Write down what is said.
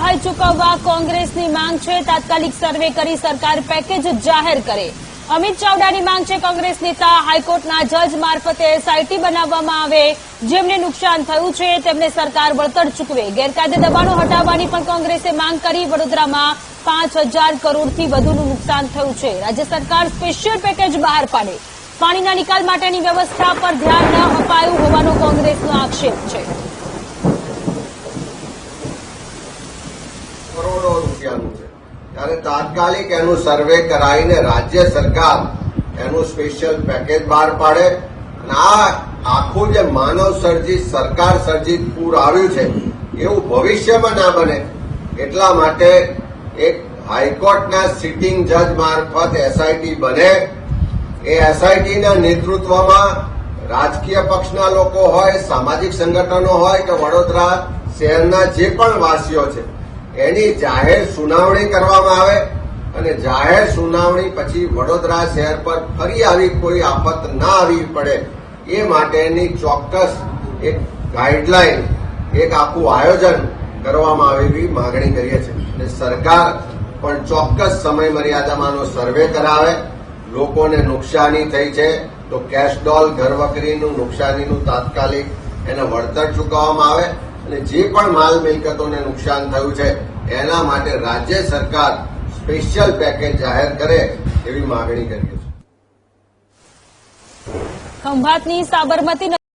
સહાય ચૂકવવા કોંગ્રેસની માંગ છે. તાત્કાલિક સર્વે કરી સરકાર પેકેજ જાહેર કરે. અમિત ચાવડાની માંગ છે કોંગ્રેસ નેતા હાઈકોર્ટના જજ મારફતે એસઆઈટી બનાવવામાં આવે જેમને નુકસાન થયું છે. તેમને સરકાર વળતર ચૂકવે. ગેરકાયદે દબાણો હટાવવાની પણ કોંગ્રેસે માંગ કરી. વડોદરામાં પાંચ હજાર કરોડથી વધુનું નુકસાન થયું છે. રાજ્ય સરકાર સ્પેશિયલ પેકેજ બહાર પાડે. પાણીના નિકાલ માટેની વ્યવસ્થા પર ધ્યાન ન અપાયું હોવાનો કોંગ્રેસનો આક્ષેપ છે. રૂપિયાનું છે. ત્યારે તાત્કાલિક એનું સર્વે કરાવીને રાજ્ય સરકાર એનું સ્પેશિયલ પેકેજ બહાર પાડે અને આ આખું જે માનવ સર્જિત, સરકાર સર્જિત પૂર આવ્યું છે, એવું ભવિષ્યમાં ના બને. એટલા માટે એક હાઈકોર્ટના સિટિંગ જજ મારફત એસઆઈટી બને. એ એસઆઈટીના નેતૃત્વમાં રાજકીય પક્ષના લોકો હોય, સામાજિક સંગઠનો હોય કે વડોદરા શહેરના જે પણ વાસીઓ છે એની જાહેર સુનાવણી કરવામાં આવે અને જાહેર સુનાવણી પછી વડોદરા શહેર પર ફરી આવી કોઈ આફત ના આવી પડે એ માટેની ચોક્કસ એક ગાઈડલાઈન, એક આખું આયોજન કરવામાં આવેલી માગણી કરીએ છીએ. અને સરકાર પણ ચોક્કસ સમય મર્યાદામાંનો સર્વે કરાવે. લોકોને નુકસાની થઈ છે તો કેશ ડોલ ઘર નુકસાનીનું તાત્કાલિક એને વળતર ચૂકવવામાં આવે. અને જે પણ માલ મિલકતોને નુકસાન થયું છે, એના માટે રાજ્ય સરકાર સ્પેશિયલ પેકેજ જાહેર કરે એવી માગણી કરી છે. ખંભાતની સાબરમતી